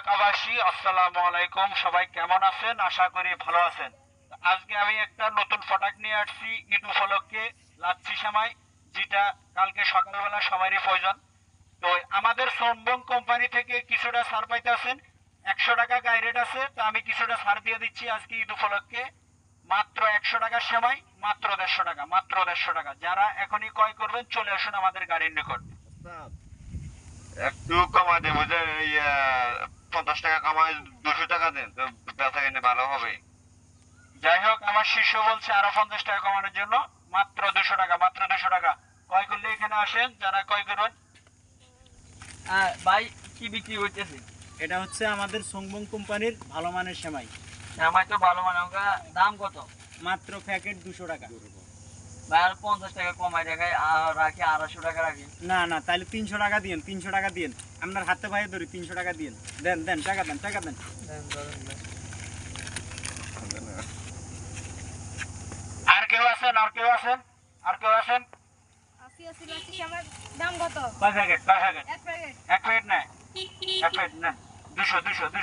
এলাকাবাসী আসসালামু আলাইকুম। সবাই কেমন আছেন? আশা করি ভালো আছেন। আজকে আমি একটা নতুন প্রোডাক্ট নিয়ে আসছি ঈদ উপলক্ষে লাচ্ছি সেমাই যেটা কালকে সকালবেলা সবারই প্রয়োজন। তো আমাদের সোমবং কোম্পানি থেকে কিছুটা ছাড় পাইতেছেন একশো টাকা গাই রেট আছে তো আমি কিছুটা ছাড় দিয়ে দিচ্ছি আজকে ঈদ উপলক্ষে। মাত্র একশো টাকা সেমাই মাত্র দেড়শো টাকা মাত্র দেড়শো টাকা। যারা এখনই ক্রয় করবেন চলে আসুন আমাদের গাড়ির নিকট। একটু কমা দেব যে এই আহ, পঞ্চাশ টাকা কমায় দুশো টাকা দেন তো বেচা কিনে ভালো হবে। যাই হোক আমার শিষ্য বলছে আরও পঞ্চাশ টাকা কমানোর জন্য মাত্র দুশো টাকা মাত্র দুশো টাকা। ক্রয় করলে এখানে আসেন যারা ক্রয় করবেন। হ্যাঁ, ভাই কি বিক্রি করতেছে? এটা হচ্ছে আমাদের সংবং কোম্পানির ভালো মানের সেমাই। আমার তো ভালো মানে দাম কত? মাত্র প্যাকেট দুশো টাকা। আর পঞ্চাশ টাকা কমাই দেখায় আর রাখি আড়াইশো টাকা রাখি। না না তাহলে তিনশো টাকা দিন তিনশো টাকা দিন আপনার হাতে ভাই ধরি তিনশো টাকা দিন দেন দেন টাকা দেন টাকা দেন। আর কেউ আছেন আর কেউ আছেন? আর কেউ আছেন? দাম কত? প্যাকেট প্যাকেট এক প্যাকেট এক এক প্লেট না দুশো দুশো দুশো।